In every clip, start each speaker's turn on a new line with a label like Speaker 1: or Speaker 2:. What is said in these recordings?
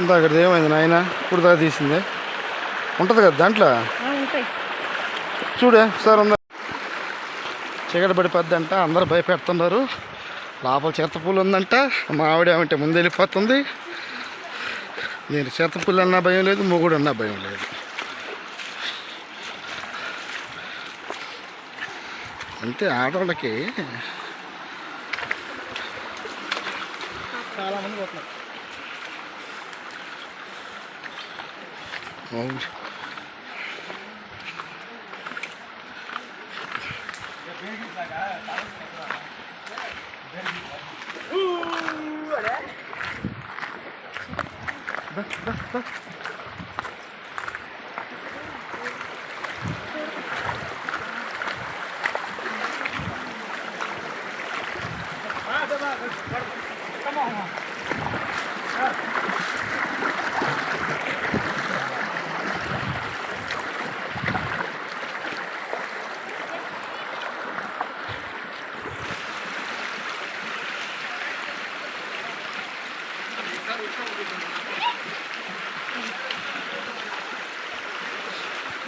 Speaker 1: ఇందాక ఏమైంది నాయన? ఇప్పుడు దాకా తీసింది. ఉంటుంది కదా దాంట్లో? చూడే సార్ ఉందా చీకటి పడిపోద్దంట అందరూ భయపెడుతున్నారు. లోపల చిరతపూలు ఉందంట మా ఆవిడ ఏమంటే ముందు వెళ్ళిపోతుంది. నేను చిరతపూలు అన్నా భయం లేదు మొగుడు అన్నా భయం లేదు. అంతే ఆడవాళ్ళకి.
Speaker 2: చాలా మంది పోతున్నారు
Speaker 1: అవును.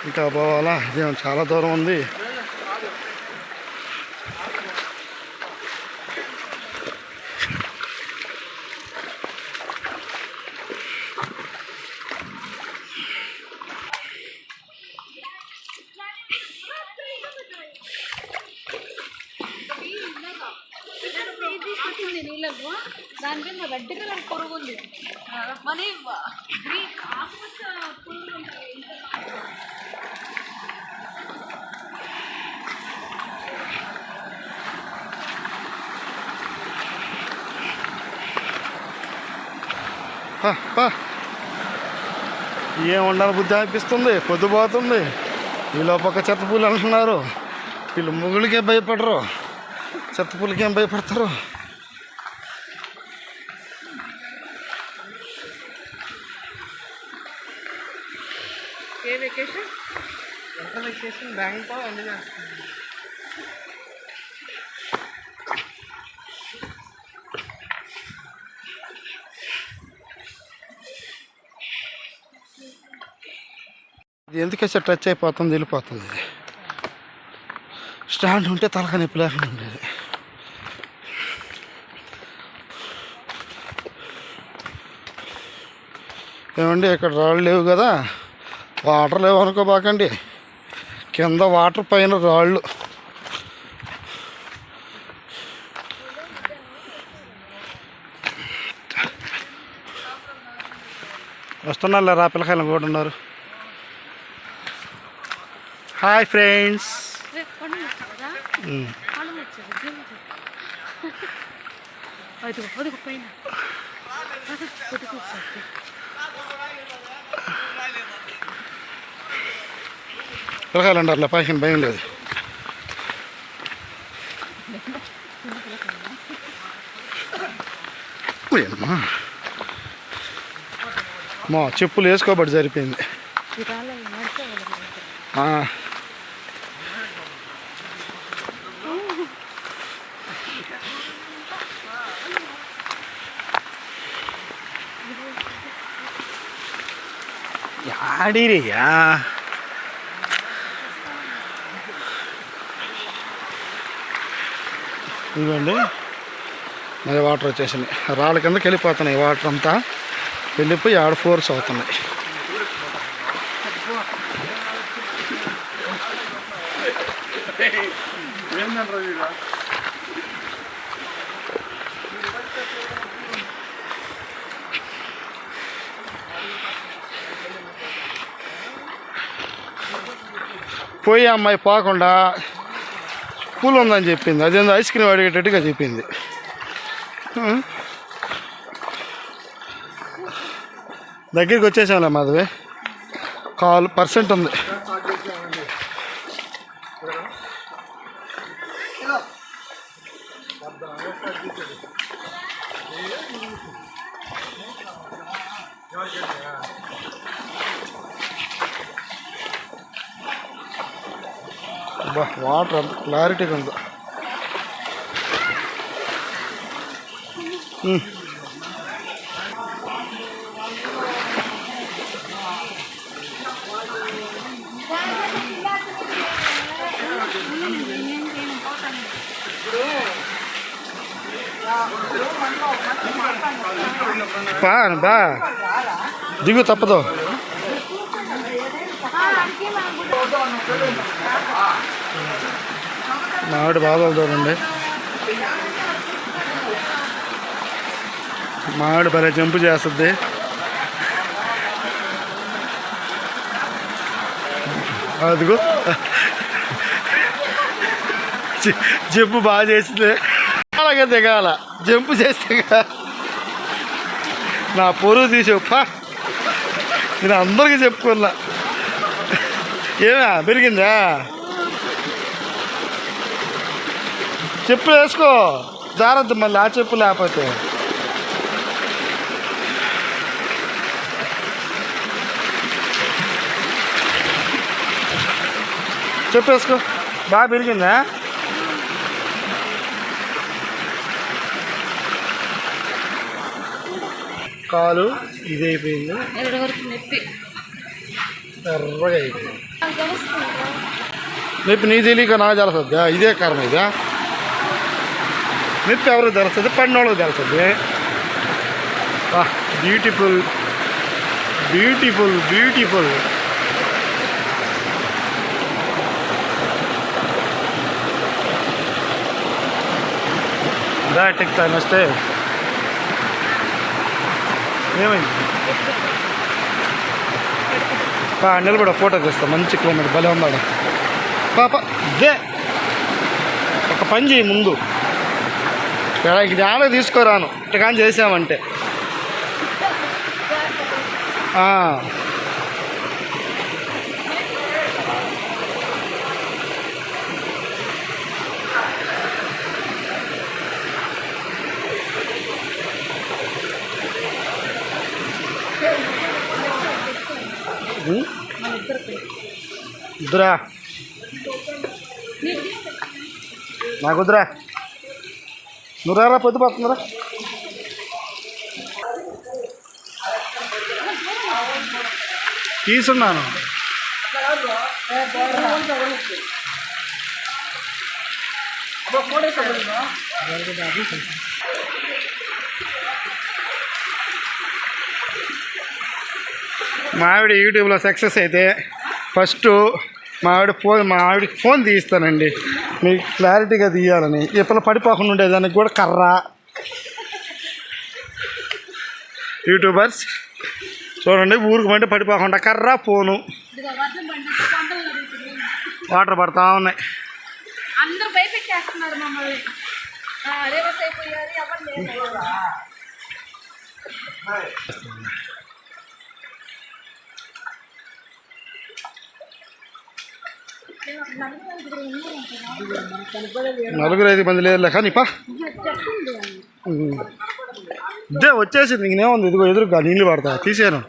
Speaker 1: ఇంకా పోవాలా? ఇదేం చాలా దూరం ఉంది
Speaker 2: తీసుకొచ్చింది నీళ్ళకు దాని మీద రెడ్ కలర్ పురుగు ఉంది మరి గ్రీన్ ఆకుపచ్చ పురుగు ఉంటాయి
Speaker 1: పా, పా. ఏం ఉండాలి బుద్ధి అనిపిస్తుంది పొద్దుపోతుంది వీళ్ళు పక్క చెత్తపూలు అంటున్నారు. వీళ్ళు ముగులకే భయపడరు. చెత్తపూలకేం భయపడతారు?
Speaker 2: ఏ వెకేషన్ ఎంత వెకేషన్ బ్యాంక్ ఎంజాయ్ చేస్తుంది
Speaker 1: ఇది ఎందుకేసే టచ్ అయిపోతుంది వెళ్ళిపోతుంది. ఇది స్టాండ్ ఉంటే తలక నొప్పి లేకుండా ఉండేది. ఏమండి ఇక్కడ రాళ్ళు లేవు కదా? వాటర్ లేవు అనుకోబాకండి. కింద వాటర్ పైన రాళ్ళు. వస్తున్నారు రా పిల్లకాయలు కూడా ఉన్నారు. హాయ్ ఫ్రెండ్స్ పిల్లకాయలు ఉండాలి పైకి భయం లేదు. మా చెప్పులు వేసుకోబడి సరిపోయింది ఆ. యాడిరియా ఇదిగోండి. మరి వాటర్ వచ్చేసినాయి రాళ్ళ కిందకి వెళ్ళిపోతున్నాయి వాటర్ అంతా. వెళ్ళిపోయి ఆడ ఫోర్స్ అవుతున్నాయి. పోయి అమ్మాయి పోకుండా పూలు ఉందని చెప్పింది. అదేందో ఐస్ క్రీమ్ అడిగేటట్టుగా చెప్పింది. దగ్గరికి వచ్చేసాంలే మాధవి. కాల్ పర్సెంట్ ఉంది. అబ్బా వాటర్ అంత క్లారిటీగా ఉందో. బా బా. దిగు తప్పదు. మామిడి బాధలు చూడండి మామిడి భలే జంపు చేస్తుంది. అదిగో. జంపు బాగా చేసింది. అలాగే దిగాల. జంపు చేస్తే నా పొరుగు తీసి నేను అందరికీ చెప్పుకున్నా. ఏమా పెరిగిందా? చెప్పులు వేసుకో. జాగ్రత్త మళ్ళీ ఆ చెప్పు లేకపోతే. చెప్పు వేసుకో. బాగా పెరిగిందా? కాలు ఇది అయిపోయింది?
Speaker 2: ఎక్కడి వరకు నొప్పి.
Speaker 1: ఎర్రగా అయిపోయింది. నొప్పి నీ తెలియక నాకు తెలుస్తుందా ఇదే కారణం ఇదా? నొప్పి ఎవరికి తెలుస్తుంది పడినోళ్ళకి తెలుస్తుంది బ్యూటిఫుల్ బ్యూటిఫుల్ బ్యూటిఫుల్ దా టెక్తా నస్తే ఏమైంది పా నిలబడ ఫోటో తీస్తా మంచి క్లైమేట్ భలే ఉన్నాడు పాప ఇదే ఒక పని చేయి ముందు ఇది తీసుకోరాను ఇట్ట చేసామంటే ఆ. ఉం? ఇద్దరా నాకు వద్దురా నువ్వు రారా పొద్దు పడుతుందిరా తీసున్నాను. మా ఆవిడ యూట్యూబ్లో సక్సెస్ అయితే ఫస్ట్ మా ఆవిడ ఫోన్ మా ఆవిడకి ఫోన్ తీయిస్తానండి మీకు క్లారిటీగా తీయాలని. ఇప్పుడు పడిపోకుండా ఉండేదానికి కూడా కర్ర. యూట్యూబర్స్ చూడండి ఊరికి మంటే పడిపోకుండా కర్ర ఫోను. వాటర్ పడతా ఉన్నాయి.
Speaker 2: అందరూ భయపెట్టేస్తున్నారు మమ్మల్ని. రేవస్ అయిపోయారు ఎవరు లేదు
Speaker 1: నలుగురు ఐదు మంది లేదు కానీ పా. ఇదే వచ్చేసింది ఇంకేముంది ఇదిగో ఎదురుగా నీళ్ళు పడతా తీసాను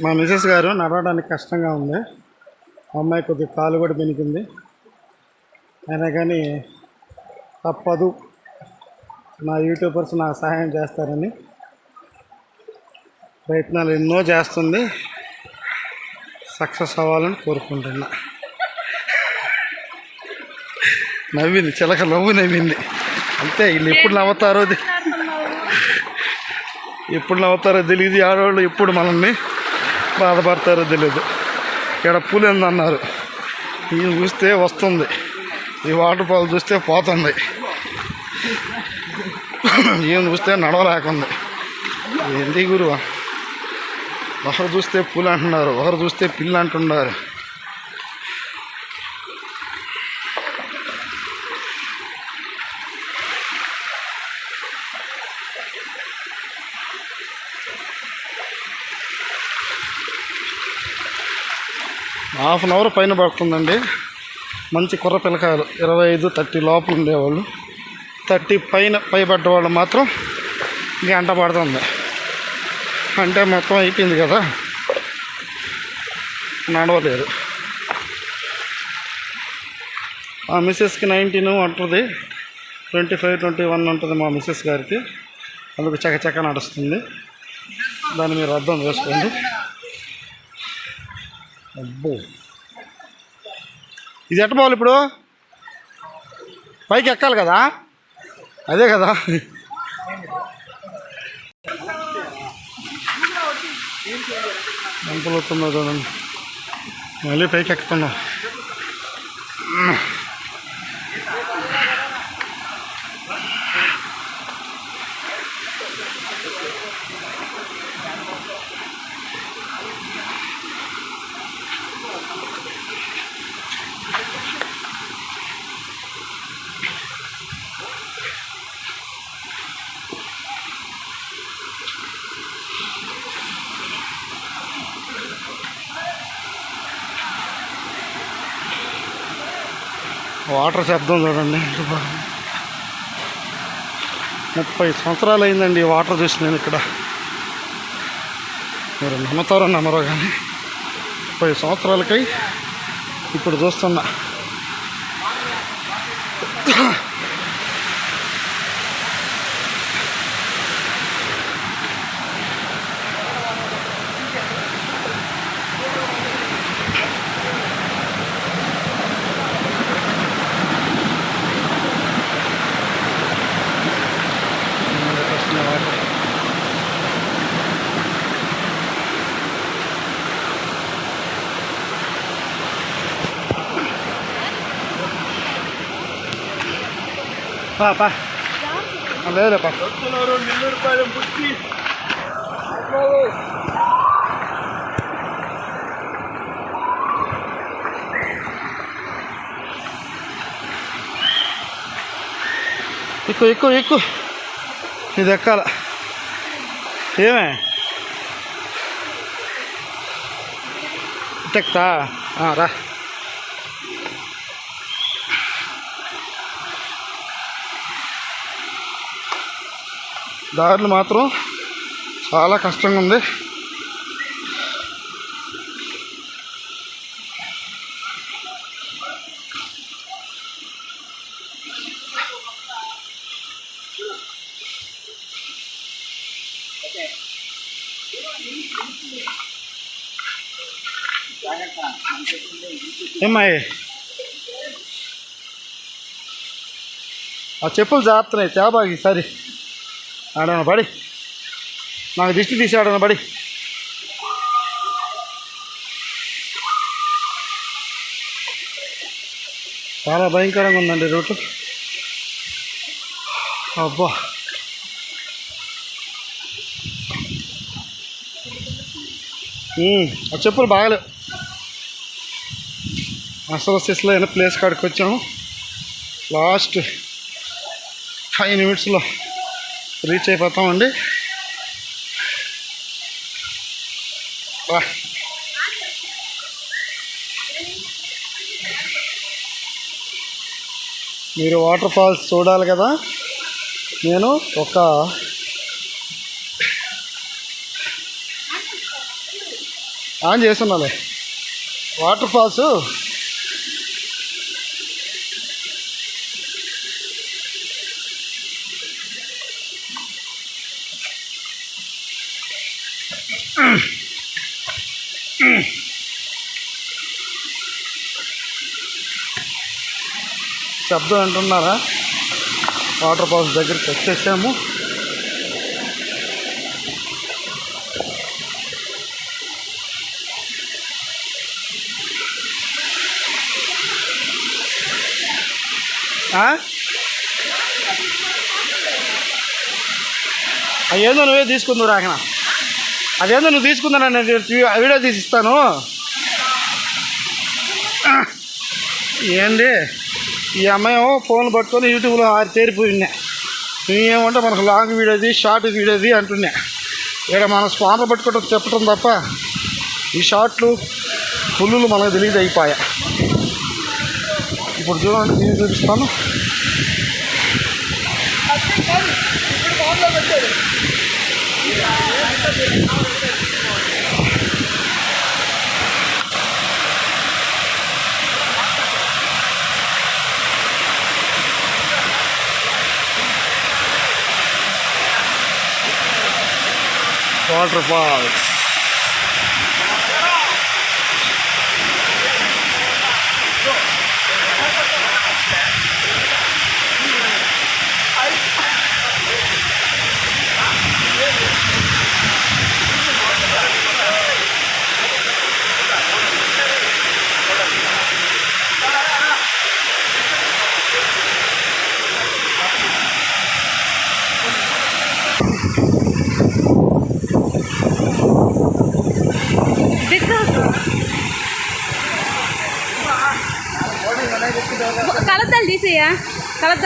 Speaker 1: మా మిసెస్ గారు నడవడానికి కష్టంగా ఉంది. మా అమ్మాయి కొద్దిగా కాలు కూడా పెనికింది. అయినా కానీ తప్పదు. నా యూట్యూబర్స్ నాకు సహాయం చేస్తారని ప్రయత్నాలు ఎన్నో చేస్తుంది. సక్సెస్ అవ్వాలని కోరుకుంటున్నా. నవ్వింది చిలక నవ్వు నవ్వింది. అంతే వీళ్ళు ఎప్పుడు నవ్వుతారో ఎప్పుడు నవ్వుతారో తెలియదు ఆడవాళ్ళు ఎప్పుడు మనల్ని బాధపడతారో తెలియదు ఇక్కడ పూలు అన్నారు ఇది చూస్తే వస్తుంది. ఈ వాటర్ ఫాల్ చూస్తే పోతుంది. ఈయన చూస్తే నడవలేకుంది. ఏంటి గురువా? ఒకరు చూస్తే పూలు అంటున్నారు ఒకరు చూస్తే పిల్లి అంటున్నారు. హాఫ్ అన్ అవర్ పైన పడుతుందండి మంచి కుర్ర పిల్లకాయలు. ఇరవై ఐదు థర్టీ లోపల ఉండేవాళ్ళు. థర్టీ పైన పైబడ్డ వాళ్ళు మాత్రం గంట పడుతుంది అంటే మొత్తం అయిపోయింది కదా. నడవలేదు. ఆ మిస్సెస్కి నైన్టీన్ ఉంటుంది ట్వంటీ ఫైవ్ ట్వంటీ వన్ ఉంటుంది మా మిస్సెస్ గారికి. అందుకు చకచక నడుస్తుంది. దాన్ని మీరు అర్థం చేసుకోండి. అబ్బో! ఇది ఎట్ట పోవాలి ఇప్పుడు? పైకి ఎక్కాలి కదా? అదే కదా? ఎంత వస్తుందో చూడండి. మళ్ళీ పైకి ఎక్కుతున్నాం. వాటర్ శబ్దం చూడండి ఎంత బాగుంది. ముప్పై సంవత్సరాలు అయిందండి వాటర్ చూసి నేను ఇక్కడ మీరు నమ్ముతారో నమ్మరో కానీ ముప్పై సంవత్సరాలకై ఇప్పుడు చూస్తున్నా పా పా లేదు పా ఎక్కువ ఎక్కువ ఎక్కువ ఇది ఎక్కాల ఏమే ఇటెక్తా ఆ, రా దారులు మాత్రం చాలా కష్టంగా ఉంది. ఏమ్మాయి ఆ చెప్పులు జాగ్రత్తన్నాయి తేబాగి ఈసారి ఆడన పడి? నాకు దిష్టి తీసి ఆడన పడి? చాలా భయంకరంగా ఉందండి రూట్ అబ్బా. ఆ చెప్పులు బాగలేవు అసోసియస్లో అయిన ప్లేస్ కాడికి వచ్చాము. లాస్ట్ ఫైవ్ మినిట్స్లో. రీచ్ అయిపోతామండి. వా. మీరు వాటర్ ఫాల్స్ చూడాలి కదా. నేను ఒక ఆన్ చేస్తున్నాలే వాటర్ ఫాల్స్ శబ్దం అంటున్నారా వాటర్ ఫాల్స్ దగ్గరికి వచ్చేసాము. అదేందో నువ్వే తీసుకుందు రాకన అదేందో నువ్వు తీసుకుందా నేను వీడియో తీసి ఇస్తాను ఏంది? ఈ అమ్మాయి ఫోన్ పట్టుకొని యూట్యూబ్లో ఆరు చేరిపోయినా ఏమంటే మనకు లాంగ్ వీడియోది షార్ట్ వీడియోది అంటున్నా ఇక్కడ మన స్పాన్లు పట్టుకోవడం చెప్పడం తప్ప ఈ షార్ట్లు పుల్లులు మనకు తెలియదు అయిపోయా. ఇప్పుడు చూడండి నేను చూపిస్తాను. వాటర్ ఫాల్స్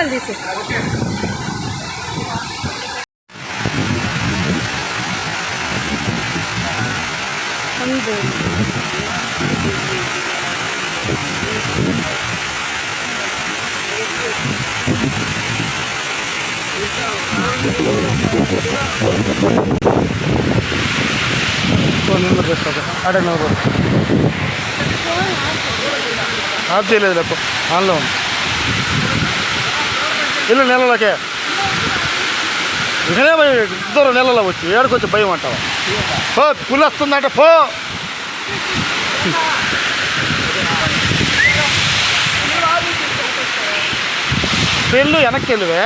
Speaker 2: కలతలు తీసే
Speaker 1: నెంబర్ చేస్తా అడే నెంబర్ ఆఫ్ చేయలేదు లేపు ఆన్లో ఉంది ఇల్లు నెలలకే. ఇకనే ఇద్దరు నెలలో వచ్చి ఏడుకొచ్చి భయం అంటావా? పో పులి పో. పెళ్ళు వెనక్కి వెళ్ళివే.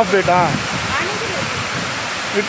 Speaker 1: ஆஃப் டேட்டா
Speaker 2: இது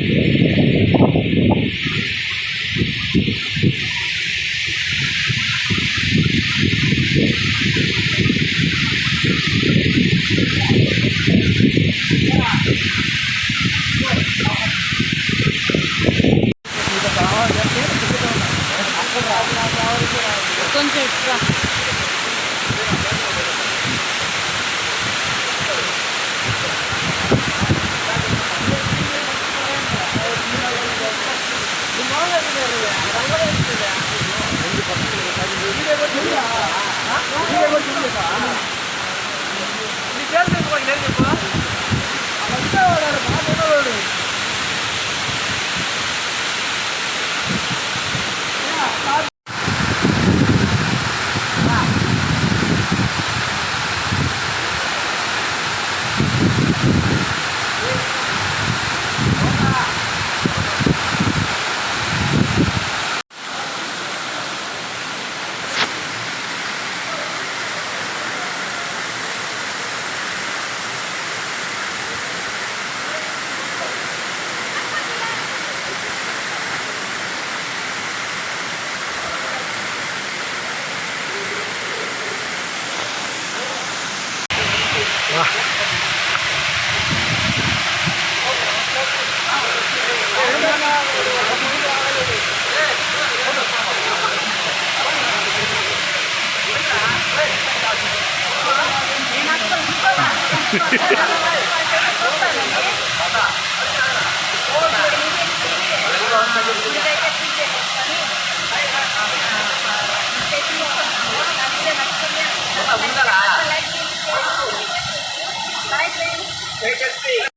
Speaker 2: Thank you.